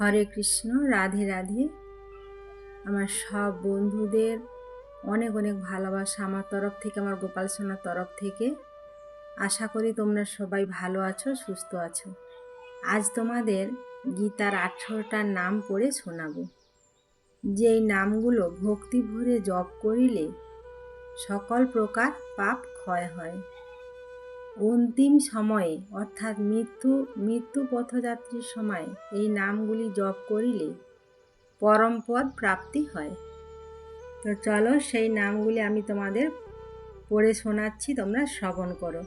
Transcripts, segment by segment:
হরে কৃষ্ণ, রাধে রাধে। আমার সব বন্ধুদের অনেক অনেক ভালোবাসা আমার তরফ থেকে, আমার গোপাল সোনার তরফ থেকে। আশা করি তোমরা সবাই ভালো আছো, সুস্থ আছো। আজ তোমাদের গীতার আঠেরোটার নাম পড়ে শোনাবো। যেই নামগুলো ভক্তি ভরে জপ করিলে সকল প্রকার পাপ ক্ষয় হয়। অন্তিম সময়ে, অর্থাৎ মৃত্যু মৃত্যু পথযাত্রীর সময়, এই নামগুলি জপ করিলে পরমপদ প্রাপ্তি হয়। তো চলো সেই নামগুলি আমি তোমাদের পড়ে শোনাচ্ছি, তোমরা শ্রবণ করো।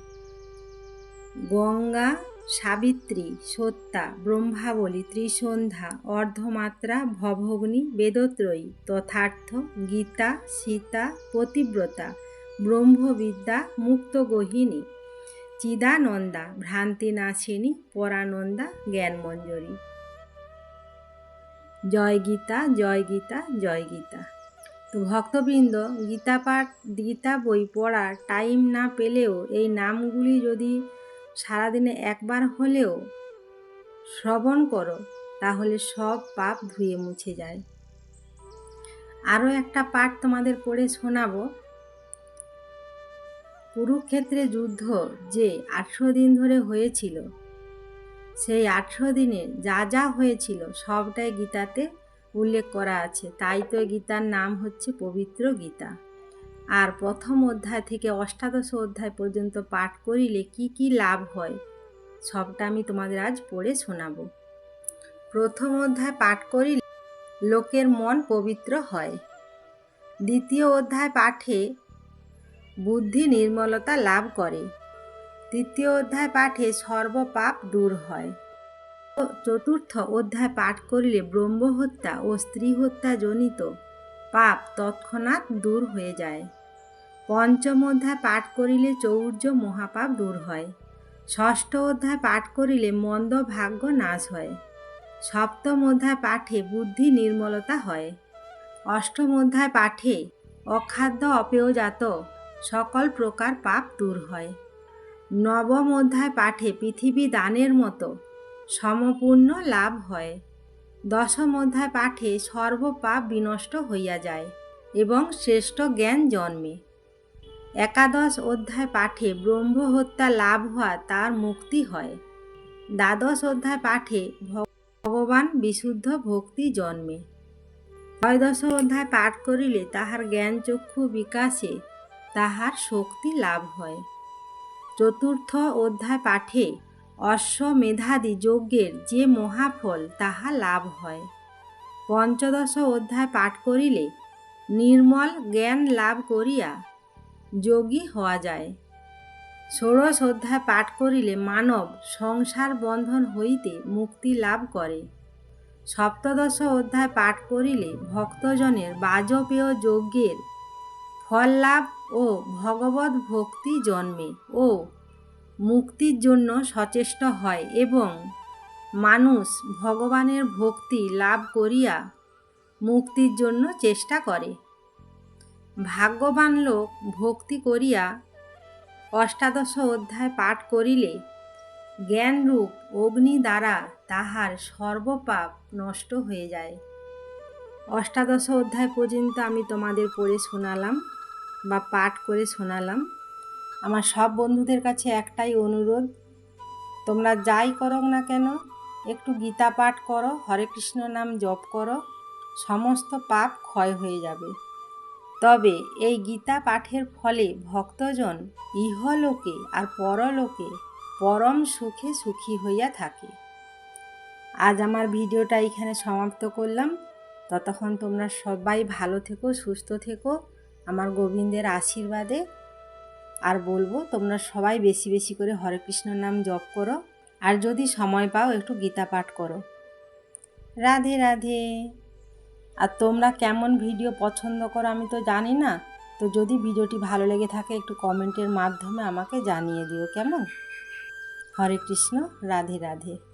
গঙ্গা, সাবিত্রী সত্যা ব্রহ্মাবলী, ত্রিসন্ধ্যা, অর্ধমাত্রা, ভবগ্নি, বেদত্রয়ী, তথার্থ, গীতা, সীতা, পতিব্রতা, ব্রহ্মবিদ্যা মুক্তগহিনী চিদানন্দা, ভ্রান্তি ভ্রান্তিনাশিনী পরানন্দা জ্ঞানমঞ্জরী জয় গীতা জয় গীতা জয় গীতা। তো ভক্তবৃন্দ, গীতা পাঠ, গীতা বই পড়ার টাইম না পেলেও, এই নামগুলি যদি সারাদিনে একবার হলেও শ্রবণ করো, তাহলে সব পাপ ধুয়ে মুছে যায়। আরও একটা পাঠ তোমাদের পড়ে শোনাবো। কুরুক্ষেত্রে যুদ্ধ যে আটশো দিন ধরে হয়েছিল, সেই আটশো দিনে যা যা হয়েছিল সবটাই গীতাতে উল্লেখ করা আছে। তাই তো গীতার নাম হচ্ছে পবিত্র গীতা। আর প্রথম অধ্যায় থেকে অষ্টাদশ অধ্যায় পর্যন্ত পাঠ করিলে কি কি লাভ হয়, সবটা আমি তোমাদের আজ পড়ে শোনাব। প্রথম অধ্যায় পাঠ করিলে লোকের মন পবিত্র হয়। দ্বিতীয় অধ্যায় পাঠে বুদ্ধি নির্মলতা লাভ করে। তৃতীয় অধ্যায় পাঠে সর্বপাপ দূর হয়। চতুর্থ অধ্যায় পাঠ করিলে ব্রহ্মহত্যা ও স্ত্রী হত্যা জনিত পাপ তৎক্ষণাৎ দূর হয়ে যায়। পঞ্চম অধ্যায় পাঠ করিলে চৌর্য মহাপাপ দূর হয়। ষষ্ঠ অধ্যায় পাঠ করিলে মন্দ ভাগ্য নাশ হয়। সপ্তম অধ্যায় পাঠে বুদ্ধি নির্মলতা হয়। অষ্টম অধ্যায় পাঠে অখাদ্য অপেয়জাত সকল প্রকার পাপ দূর হয়। নবম অধ্যায় পাঠে পৃথিবী দানের মতো সমপূর্ণ লাভ হয়। দশম অধ্যায় পাঠে সর্বপাপ বিনষ্ট হইয়া যায় এবং শ্রেষ্ঠ জ্ঞান জন্মে। একাদশ অধ্যায় পাঠে ব্রহ্ম হত্যা লাভ হওয়া তার মুক্তি হয়। দ্বাদশ অধ্যায় পাঠে ভগবান বিশুদ্ধ ভক্তি জন্মে। ত্রয়োদশ অধ্যায় পাঠ করিলে তাহার জ্ঞান চক্ষু বিকাশে তাহার শক্তি লাভ হয়। চতুর্থ অধ্যায় পাঠে অশ্বমেধাদি যজ্ঞের যে মহাফল, তাহা লাভ হয়। পঞ্চদশ অধ্যায় পাঠ করিলে নির্মল জ্ঞান লাভ করিয়া যোগী হওয়া যায়। ষোড়শ অধ্যায় পাঠ করিলে মানব সংসার বন্ধন হইতে মুক্তি লাভ করে। সপ্তদশ অধ্যায় পাঠ করিলে ভক্তজনের বাজপেয় যজ্ঞের ফল লাভ ও ভগবত ভক্তি জন্মে। ও মুক্তির জন্য সচেষ্ট হয় এবং মানুষ ভগবানের ভক্তি লাভ করিয়া মুক্তির জন্য চেষ্টা করে। ভাগ্যবান লোক ভক্তি করিয়া অষ্টাদশ অধ্যায় পাঠ করিলে জ্ঞানরূপ অগ্নি দ্বারা তাহার সর্বপাপ নষ্ট হয়ে যায়। অষ্টাদশ অধ্যায় পর্যন্ত আমি তোমাদের পড়ে শোনালাম। বা পাঠ করে শোনালাম। আমার সব বন্ধুদের কাছে একটাই অনুরোধ, তোমরা যাই করো না কেন, একটু গীতা পাঠ করো, হরে কৃষ্ণ নাম জপ করো, সমস্ত পাপ ক্ষয় হয়ে যাবে। তবে এই গীতা পাঠের ফলে ভক্তজন ইহলোকে আর পরলোকে পরম সুখে সুখী হইয়া থাকে। আজ আমার ভিডিওটা এখানে সমাপ্ত করলাম। ততক্ষণ তোমরা সবাই ভালো থেকো, সুস্থ থেকো। আমার গোবিন্দের আশীর্বাদে। আর বলব, তোমরা সবাই বেশি বেশি করে হরে কৃষ্ণ নাম জপ করো। আর যদি সময় পাও, একটু গীতা পাঠ করো। রাধে রাধে। আর তোমরা কেমন ভিডিও পছন্দ করো আমি তো জানি না। তো যদি ভিডিওটি ভালো লেগে থাকে, একটু কমেন্টের মাধ্যমে আমাকে জানিয়ে দিও, কেমন? হরে কৃষ্ণ, রাধে রাধে।